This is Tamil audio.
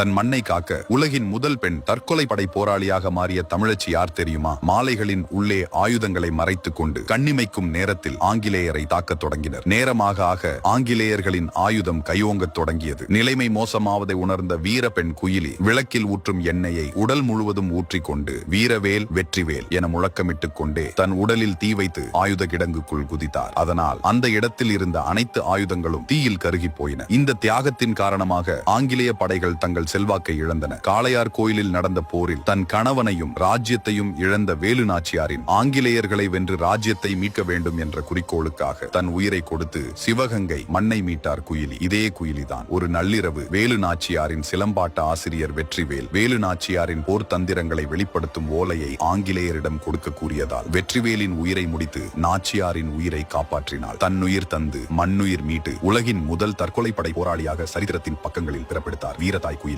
தன் மண்ணை காக்க உலகின் முதல் பெண் தற்கொலை படை போராளியாக மாறிய தமிழச்சி யார் தெரியுமா? மாலைகளின் உள்ளே ஆயுதங்களை மறைத்துக் கொண்டு கண்ணிமைக்கும் நேரத்தில் ஆங்கிலேயரை தாக்கத் தொடங்கினர். நேரமாக ஆக ஆங்கிலேயர்களின் ஆயுதம் கையோங்கத் தொடங்கியது. நிலைமை மோசமாவதை உணர்ந்த வீர பெண் குயிலி விளக்கில் ஊற்றும் எண்ணெயை உடல் முழுவதும் ஊற்றிக்கொண்டு வீரவேல் வெற்றிவேல் என முழக்கமிட்டுக் கொண்டே தன் உடலில் தீ வைத்து ஆயுத கிடங்குக்குள் குதித்தார். அதனால் அந்த இடத்தில் இருந்த அனைத்து ஆயுதங்களும் தீயில் கருகி போயின. இந்த தியாகத்தின் காரணமாக ஆங்கிலேய படைகள் தங்கள் செல்வாக்கை இழந்தன. காளையார் கோயிலில் நடந்த போரில் தன் கணவனையும் ராஜ்யத்தையும் இழந்த வேலு நாச்சியாரின் ஆங்கிலேயர்களை வென்று ராஜ்யத்தை மீட்க வேண்டும் என்ற குறிக்கோளுக்காக தன் உயிரை கொடுத்து சிவகங்கை மண்ணை மீட்டார் குயிலி. இதே குயிலிதான். ஒரு நள்ளிரவு வேலு நாச்சியாரின் சிலம்பாட்ட ஆசிரியர் வெற்றிவேல் வேலு நாச்சியாரின் போர் தந்திரங்களை வெளிப்படுத்தும் ஓலையை ஆங்கிலேயரிடம் கொடுக்க கூறியதால் வெற்றிவேலின் உயிரை முடித்து நாச்சியாரின் உயிரை காப்பாற்றினாள். தன்னுயிர் தந்து மண்ணுயிர் மீட்டு உலகின் முதல் தற்கொலை படை போராளியாக சரித்திரத்தின் பக்கங்களில் பிறப்பெடுத்தார். வீரதாய் குயிலி.